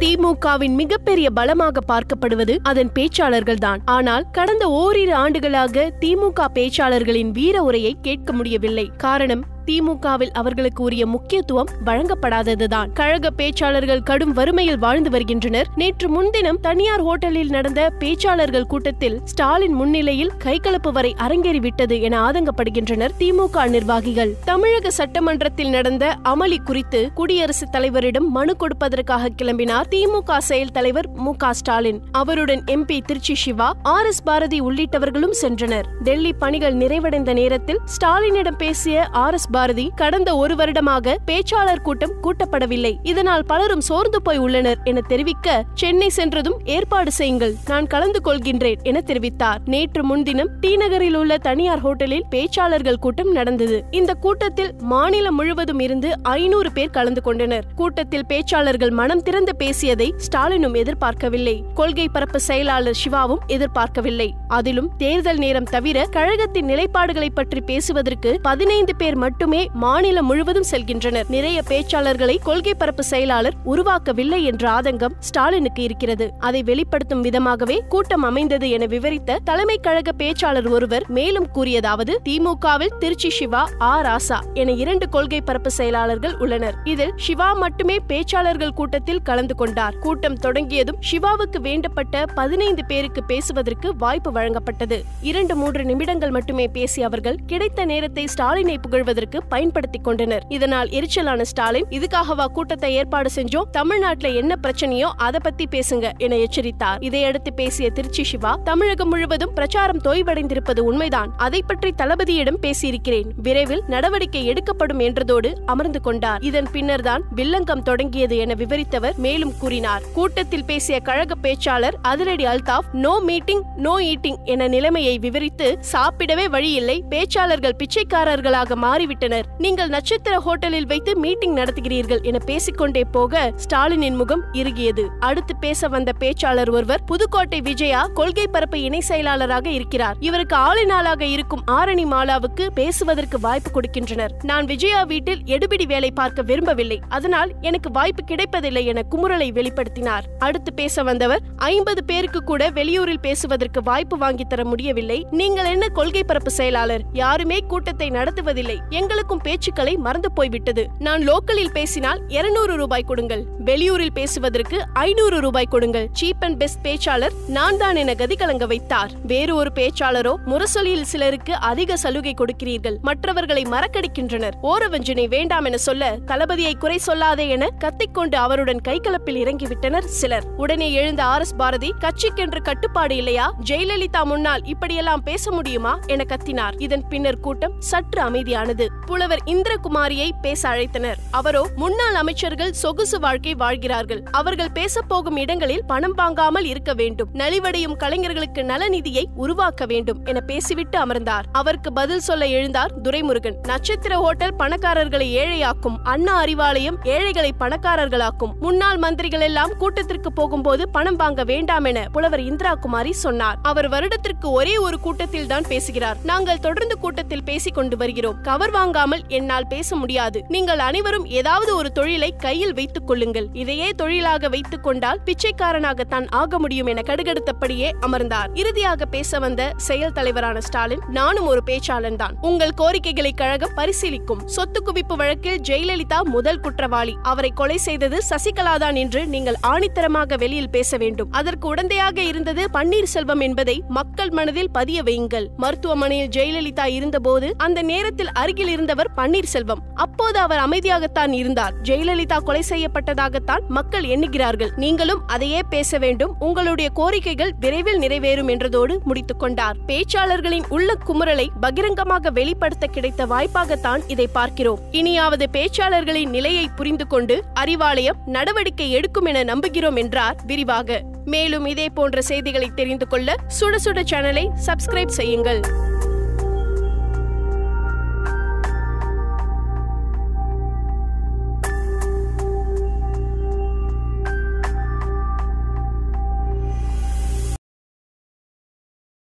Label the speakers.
Speaker 1: திமுகவின் மிகப்பெரிய பலமாக பார்க்கப்படுவது அதன் பேச்சாளர்கள் தான் ஆனால் கடந்த ஓரிரு ஆண்டுகளாக திமுக பேச்சாளர்களின் வீர உரையை கேட்க முடியவில்லை. காரணம் திமுகவில் அவர்களுக்கு உரிய முக்கியத்துவம் வழங்கப்படாததுதான். கழக பேச்சாளர்கள் கடும் வறுமையில் வாழ்ந்து வருகின்றனர். நேற்று முன்தினம் தனியார் ஹோட்டலில் நடந்த பேச்சாளர்கள் கூட்டத்தில் ஸ்டாலின் முன்னிலையில் கைகலப்பு வரை அரங்கேறிவிட்டது என ஆதங்கப்படுகின்றனர் திமுக நிர்வாகிகள். தமிழக சட்டமன்றத்தில் நடந்த அமளி குறித்து குடியரசுத் தலைவரிடம் மனு கொடுப்பதற்காக கிளம்பினார் திமுக செயல் தலைவர் மு ஸ்டாலின். அவருடன் MP Trichy Siva R S Bharathi உள்ளிட்டவர்களும் சென்றனர். டெல்லி பணிகள் நிறைவடைந்த நேரத்தில் ஸ்டாலினிடம் பேசிய ஆர் எஸ் பாரதி கடந்த ஒரு வருடமாக பேச்சாளர் கூட்டம் கூட்டப்படவில்லை. இதனால் பலரும் சோர்ந்து போய் உள்ளனர் என தெரிவிக்க சென்னை சென்றதும் ஏற்பாடு செய்யுங்கள் நான் கலந்து கொள்கின்றேன் என தெரிவித்தார். நேற்று முன்தினம் டி நகரில் உள்ள தனியார் ஹோட்டலில் பேச்சாளர்கள் கூட்டம் நடந்தது. இந்த கூட்டத்தில் மாநிலம் முழுவதும் இருந்து ஐநூறு பேர் கலந்து கொண்டனர். கூட்டத்தில் பேச்சாளர்கள் மனம் திறந்து பேசியதை ஸ்டாலினும் எதிர்பார்க்கவில்லை. கொள்கை பரப்பு செயலாளர் சிவாவும் எதிர்பார்க்கவில்லை. அதிலும் தேர்தல் நேரம் தவிர கழகத்தின் நிலைப்பாடுகளை பற்றி பேசுவதற்கு பதினைந்து பேர் மட்டும் மாநிலம் முழுவதும் செல்கின்றனர். நிறைய பேச்சாளர்களை கொள்கை பரப்பு செயலாளர் உருவாக்கவில்லை என்ற ஆதங்கம் ஸ்டாலினுக்கு இருக்கிறது. அதை வெளிப்படுத்தும் விதமாகவே கூட்டம் அமைந்தது என விவரித்த தலைமை கழக பேச்சாளர் ஒருவர் மேலும் கூறியதாவது திமுகவில் திருச்சி சிவா ஆ ராசா என இரண்டு கொள்கை பரப்பு செயலாளர்கள் உள்ளனர். இதில் சிவா மட்டுமே பேச்சாளர்கள் கூட்டத்தில் கலந்து கொண்டார். கூட்டம் தொடங்கியதும் சிவாவுக்கு வேண்டப்பட்ட பதினைந்து பேருக்கு பேசுவதற்கு வாய்ப்பு வழங்கப்பட்டது. இரண்டு மூன்று நிமிடங்கள் மட்டுமே பேசிய அவர்கள் கிடைத்த நேரத்தை ஸ்டாலினை புகழ்வதற்கு பயன்படுத்திக் கொண்டனர். இதனால் எரிச்சலான ஸ்டாலின் இதுக்காகவா கூட்டத்தை ஏற்பாடு செஞ்சோம் தமிழ்நாட்டுல என்ன பிரச்சனையோ அதை பத்தி பேசுங்க என எச்சரித்தார். இதையடுத்து பேசிய திருச்சி சிவா தமிழகம் முழுவதும் பிரச்சாரம் தொய்வடைந்திருப்பது உண்மைதான் அதை பற்றி தளபதியிடம் பேசியிருக்கிறேன். விரைவில் நடவடிக்கை எடுக்கப்படும் என்றதோடு அமர்ந்து கொண்டார். இதன் பின்னர்தான் வில்லங்கம் தொடங்கியது என விவரித்தவர் மேலும் கூறினார். கூட்டத்தில் பேசிய கழக பேச்சாளர் அதிரடி Althaf no meeting no eating என நிலைமையை விவரித்து சாப்பிடவே வழியில்லை பேச்சாளர்கள் பிச்சைக்காரர்களாக மாறிவிட்டு மாறிவிட்டனர் நீங்கள் நட்சத்திர ஹோட்டலில் வைத்து மீட்டிங் நடத்துகிறீர்கள் என பேசிக்கொண்டே போக ஸ்டாலினின் முகம் இறுகியது. அடுத்து பேச வந்த பேச்சாளர் ஒருவர் புதுக்கோட்டை விஜயா கொள்கை பரப்பு இணை செயலாளராக இருக்கிறார். இவருக்கு ஆளினாளாக இருக்கும் ஆரணி மாலாவுக்கு பேசுவதற்கு வாய்ப்பு கொடுக்கின்றனர். நான் விஜயா வீட்டில் எடுபிடி வேலை பார்க்க விரும்பவில்லை. அதனால் எனக்கு வாய்ப்பு கிடைப்பதில்லை என குமுறலை வெளிப்படுத்தினார். அடுத்து பேச வந்தவர் ஐம்பது பேருக்கு கூட வெளியூரில் பேசுவதற்கு வாய்ப்பு வாங்கி தர முடியவில்லை. நீங்கள் என்ன கொள்கை பரப்பு செயலாளர்? யாருமே கூட்டத்தை நடத்துவதில்லை. எங்களுக்கும் பேச்சுக்களை மறந்து போய்விட்டது. நான் லோக்கலில் பேசினால் 200 ரூபாய் கொடுங்கள். வெளியூரில் பேசுவதற்கு ஐநூறு ரூபாய் கொடுங்கள். சீப் அண்ட் பெஸ்ட் பேச்சாளர் நான் தான் என கதி கலங்க வைத்தார். வேறு ஒரு பேச்சாளரோ முரசொலியில் சிலருக்கு அதிக சலுகை கொடுக்கிறீர்கள். மற்றவர்களை மறக்கடிக்கின்றனர். ஓரவஞ்சனை வேண்டாம் என சொல்ல தளபதியை குறை சொல்லாதே என கத்திக்கொண்டு அவருடன் கைகலப்பில் இறங்கிவிட்டனர் சிலர். உடனே எழுந்த ஆர் எஸ் பாரதி கட்சிக்கென்று கட்டுப்பாடு இல்லையா? ஜெயலலிதா முன்னால் இப்படியெல்லாம் பேச முடியுமா? என கத்தினார். இதன் பின்னர் கூட்டம் சற்று அமைதியானது. புலவர் இந்திரகுமாரியை பேச அழைத்தனர். அவரோ முன்னாள் அமைச்சர்கள் சொகுசு வாழ்க்கை வாழ்கிறார்கள். அவர்கள் பேச போகும் இடங்களில் பணம் வாங்காமல் இருக்க வேண்டும். நலிவடையும் கலைஞர்களுக்கு நலநிதியை உருவாக்க வேண்டும் என பேசிவிட்டு அமர்ந்தார். அவருக்கு பதில் சொல்ல எழுந்தார் துரைமுருகன். நட்சத்திர ஹோட்டல் பணக்காரர்களை ஏழையாக்கும் அண்ணா அறிவாலயம் ஏழைகளை பணக்காரர்களாக்கும். முன்னாள் மந்திரிகள் எல்லாம் கூட்டத்திற்கு போகும்போது பணம் வாங்க வேண்டாம் என புலவர் இந்திரா குமாரி சொன்னார். அவர் வருடத்திற்கு ஒரே ஒரு கூட்டத்தில் தான் பேசுகிறார். நாங்கள் தொடர்ந்து கூட்டத்தில் பேசிக் கொண்டு வருகிறோம். கவர் வாங்க வாங்காமல் என்னால் பேச முடியாது. நீங்கள் அனைவரும் ஏதாவது ஒரு தொழிலை கையில் வைத்துக் கொள்ளுங்கள். இதையே தொழிலாக வைத்துக் கொண்டால் பிச்சைக்காரனாகத்தான் ஆக முடியும் என கடுகடுத்தபடியே அமர்ந்தார். இறுதியாக பேச வந்த செயல் தலைவரான ஸ்டாலின் நானும் ஒரு பேச்சாளன் தான். உங்கள் கோரிக்கைகளை கழகம் பரிசீலிக்கும். சொத்து குவிப்பு வழக்கில் ஜெயலலிதா முதல் குற்றவாளி. அவரை கொலை செய்தது சசிகலா தான் என்று நீங்கள் ஆணித்தரமாக வெளியில் பேச வேண்டும். அதற்கு உடந்தையாக இருந்தது பன்னீர்செல்வம் என்பதை மக்கள் மனதில் பதிய வையுங்கள். மருத்துவமனையில் ஜெயலலிதா இருந்தபோது அந்த நேரத்தில் அருகில் இருந்தவர் பன்னீர்செல்வம். அப்போது அவர் அமைதியாகத்தான் இருந்தார். ஜெயலலிதா கொலை செய்யப்பட்டதாகத்தான் மக்கள் எண்ணுகிறார்கள். நீங்களும் அதையே பேச வேண்டும். உங்களுடைய கோரிக்கைகள் விரைவில் நிறைவேறும் என்றதோடு முடித்துக் கொண்டார். பேச்சாளர்களின் உள்ள குமுறலை பகிரங்கமாக வெளிப்படுத்த கிடைத்த வாய்ப்பாகத்தான் இதை பார்க்கிறோம். இனியாவது பேச்சாளர்களின் நிலையை புரிந்து கொண்டு அறிவாலயம் நடவடிக்கை எடுக்கும் என நம்புகிறோம் என்றார் விரிவாக. மேலும் இதே போன்ற செய்திகளை தெரிந்து கொள்ள சுட சுட சேனலை சப்ஸ்கிரைப் செய்யுங்கள்.